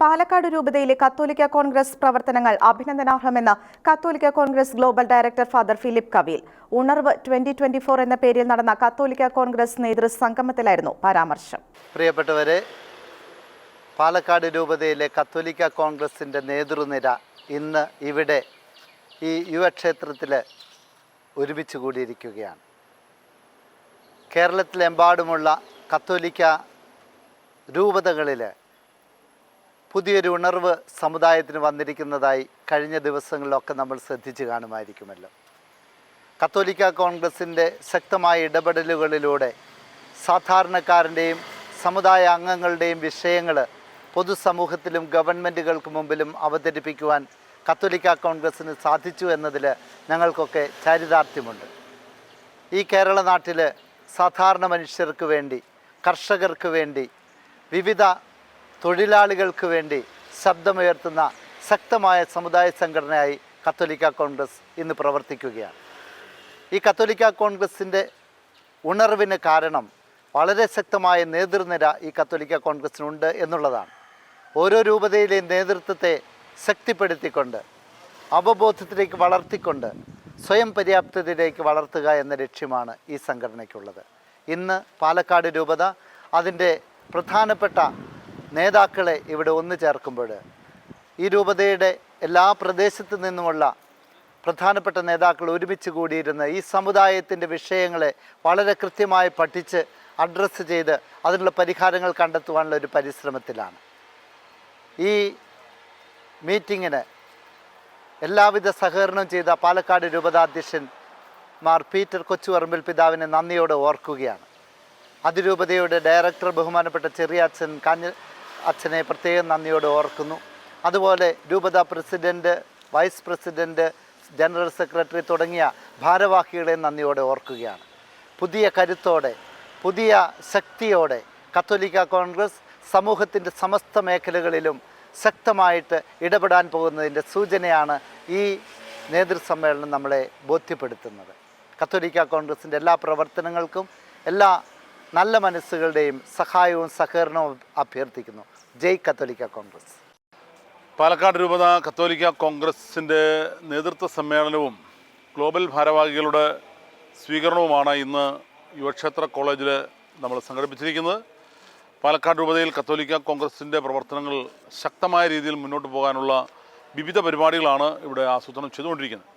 പാലക്കാട് രൂപതയിലെ കത്തോലിക്ക കോൺഗ്രസ് പ്രവർത്തനങ്ങൾ അഭിനന്ദനാർഹമെന്ന് കത്തോലിക്ക Congress global director father Philip Kaveel. ഉണർവ് ട്വന്റി ട്വന്റി ഫോർ എന്ന പേരിൽ നടന്ന കത്തോലിക്ക കോൺഗ്രസ് നേതൃ നേതൃസംഗമത്തിലായിരുന്നു പരാമർശം. പ്രിയപ്പെട്ടവരെ പാലക്കാട് രൂപതയിലെ കത്തോലിക്ക കോൺഗ്രസിന്റെ നേതൃനിര ഇന്ന് ഇവിടെ ഈ യുവക്ഷേത്രത്തിൽ ഒരുമിച്ച് കൂടിയിരിക്കുകയാണ്. കേരളത്തിലെമ്പാടുമുള്ള കത്തോലിക്ക രൂപതകളിൽ പുതിയൊരു ഉണർവ് സമുദായത്തിന് വന്നിരിക്കുന്നതായി കഴിഞ്ഞ ദിവസങ്ങളിലൊക്കെ നമ്മൾ ശ്രദ്ധിച്ചു കാണുമായിരിക്കുമല്ലോ. കത്തോലിക്ക കോൺഗ്രസിന്റെ ശക്തമായ ഇടപെടലുകളിലൂടെ സാധാരണക്കാരന്റെയും സമുദായ അംഗങ്ങളുടെയും വിഷയങ്ങൾ പൊതുസമൂഹത്തിലും ഗവൺമെന്റുകൾക്ക് മുമ്പിലും അവതരിപ്പിക്കുവാൻ കത്തോലിക്ക കോൺഗ്രസ്സിന് സാധിച്ചു എന്നതിൽ ഞങ്ങൾക്കൊക്കെ ചാരിതാർത്ഥ്യമുണ്ട്. ഈ കേരള നാട്ടിൽ സാധാരണ മനുഷ്യർക്ക് വേണ്ടി കർഷകർക്ക് വേണ്ടി വിവിധ തൊഴിലാളികൾക്ക് വേണ്ടി ശബ്ദമുയർത്തുന്ന ശക്തമായ സമുദായ സംഘടനയായി കത്തോലിക്ക കോൺഗ്രസ് ഇന്ന് പ്രവർത്തിക്കുകയാണ്. ഈ കത്തോലിക്ക കോൺഗ്രസിന്റെ ഉണർവിന് കാരണം വളരെ ശക്തമായ നേതൃനിര ഈ കത്തോലിക്ക കോൺഗ്രസിനുണ്ട് എന്നുള്ളതാണ്. ഓരോ രൂപതയിലെയും നേതൃത്വത്തെ ശക്തിപ്പെടുത്തിക്കൊണ്ട് അവബോധത്തിലേക്ക് വളർത്തിക്കൊണ്ട് സ്വയം പര്യാപ്തതയിലേക്ക് വളർത്തുക എന്ന ലക്ഷ്യമാണ് ഈ സംഘടനയ്ക്കുള്ളത്. ഇന്ന് പാലക്കാട് രൂപത അതിന്റെ പ്രധാനപ്പെട്ട നേതാക്കളെ ഇവിടെ ഒന്നു ചേർക്കുമ്പോൾ ഈ രൂപതയുടെ എല്ലാ പ്രദേശത്തു നിന്നുമുള്ള പ്രധാനപ്പെട്ട നേതാക്കൾ ഒരുമിച്ച് കൂടിയിരുന്ന് ഈ സമുദായത്തിന്റെ വിഷയങ്ങളെ വളരെ കൃത്യമായി പഠിച്ച് അഡ്രസ്സ് ചെയ്ത് അതിനുള്ള പരിഹാരങ്ങൾ കണ്ടെത്തുവാനുള്ള ഒരു പരിശ്രമത്തിലാണ്. ഈ മീറ്റിങ്ങിന് എല്ലാവിധ സഹകരണം ചെയ്ത പാലക്കാട് രൂപതാധ്യക്ഷൻ മാർ പീറ്റർ കൊച്ചുപറമ്പിൽ പിതാവിനെ നന്ദിയോടെ ഓർക്കുകയാണ്. അതിരൂപതയുടെ ഡയറക്ടർ ബഹുമാനപ്പെട്ട ചെറിയ അച്ഛൻ കാഞ്ഞ അച്ഛനെ പ്രത്യേകം നന്ദിയോട് ഓർക്കുന്നു. അതുപോലെ രൂപത president vice president general secretary തുടങ്ങിയ ഭാരവാഹികളെ നന്ദിയോടെ ഓർക്കുകയാണ്. പുതിയ കരുത്തോടെ പുതിയ ശക്തിയോടെ കത്തോലിക്ക കോൺഗ്രസ് സമൂഹത്തിന്റെ സമസ്ത മേഖലകളിലും ശക്തമായിട്ട് ഇടപെടാൻ പോകുന്നതിന്റെ സൂചനയാണ് ഈ നേതൃസമ്മേളനം നമ്മളെ ബോധ്യപ്പെടുത്തുന്നത്. കത്തോലിക്ക കോൺഗ്രസിന്റെ എല്ലാ പ്രവർത്തനങ്ങൾക്കും എല്ലാ നല്ല മനസ്സുകളുടെയും സഹായവും സഹകരണവും അഭ്യർത്ഥിക്കുന്നു. ജയ് കത്തോലിക്ക കോൺഗ്രസ്. പാലക്കാട് രൂപത കത്തോലിക്ക കോൺഗ്രസിന്റെ നേതൃത്വ സമ്മേളനവും ഗ്ലോബൽ ഭാരവാഹികളുടെ സ്വീകരണവുമാണ് ഇന്ന് യുവക്ഷേത്ര കോളേജിൽ നമ്മൾ സംഘടിപ്പിച്ചിരിക്കുന്നത്. പാലക്കാട് രൂപതയിൽ കത്തോലിക്ക കോൺഗ്രസിന്റെ പ്രവർത്തനങ്ങൾ ശക്തമായ രീതിയിൽ മുന്നോട്ട് പോകാനുള്ള വിവിധ പരിപാടികളാണ് ഇവിടെ ആസൂത്രണം ചെയ്തുകൊണ്ടിരിക്കുന്നത്.